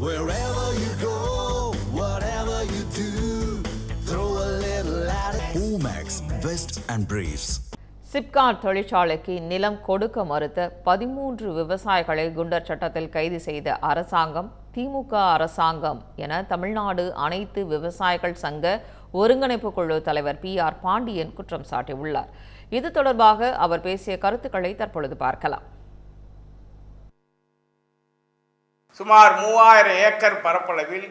Wherever you go, whatever you do, throw a little at it. Omax, Vest and Briefs. SIPCOT தொழிற்சாலைக்கு நிலம் கொடுக்க மறுத்த பதிமூன்று விவசாயிகளை குண்டர் சட்டத்தில் கைது செய்த அரசாங்கம் திமுக அரசாங்கம் என தமிழ்நாடு அனைத்து விவசாயிகள் சங்க ஒருங்கிணைப்பு குழு தலைவர் பி ஆர் பாண்டியன் குற்றம் சாட்டியுள்ளார் இது தொடர்பாக அவர் பேசிய கருத்துக்களை தற்பொழுது பார்க்கலாம் சுமார் மூவாயிரம் ஏக்கர் பரப்பளவில்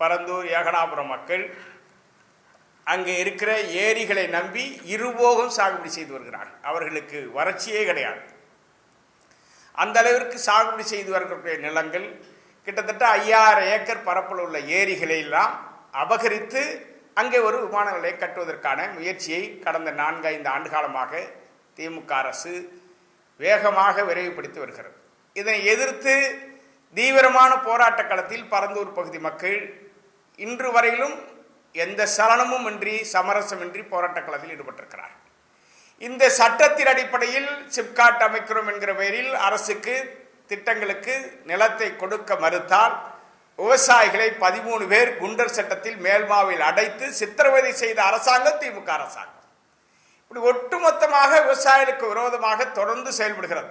பரந்தூர் ஏகனாபுரம் மக்கள் அங்கே இருக்கிற ஏரிகளை நம்பி இருபோகம் சாகுபடி செய்து வருகிறார்கள் அவர்களுக்கு வறட்சியே கிடையாது. அந்த அளவிற்கு சாகுபடி செய்து வரக்கூடிய நிலங்கள் கிட்டத்தட்ட ஐயாயிரம் ஏக்கர் பரப்பில் உள்ள ஏரிகளை எல்லாம் அபகரித்து அங்கே ஒரு விமான நிலையை கட்டுவதற்கான முயற்சியை கடந்த நான்கு ஐந்து ஆண்டு காலமாக திமுக அரசு வேகமாக விரைவுபடுத்தி வருகிறது. இதனை எதிர்த்து தீவிரமான போராட்ட களத்தில் பரந்தூர் பகுதி மக்கள் இன்று வரையிலும் எந்த சலனமும் இன்றி சமரசமின்றி போராட்ட களத்தில் ஈடுபட்டிருக்கிறார் இந்த சட்டத்தின் அடிப்படையில் சிப்காட் அமைக்கிறோம் என்கிற பெயரில் அரசுக்கு திட்டங்களுக்கு நிலத்தை கொடுக்க மறுத்தால் விவசாயிகளை பதிமூணு பேர் குண்டர் சட்டத்தில் மேல்மாவில் அடைத்து சித்திரவதை செய்த அரசாங்கம் திமுக அரசாங்கம். இப்படி ஒட்டுமொத்தமாக விவசாயிகளுக்கு விரோதமாக தொடர்ந்து செயல்படுகிறது.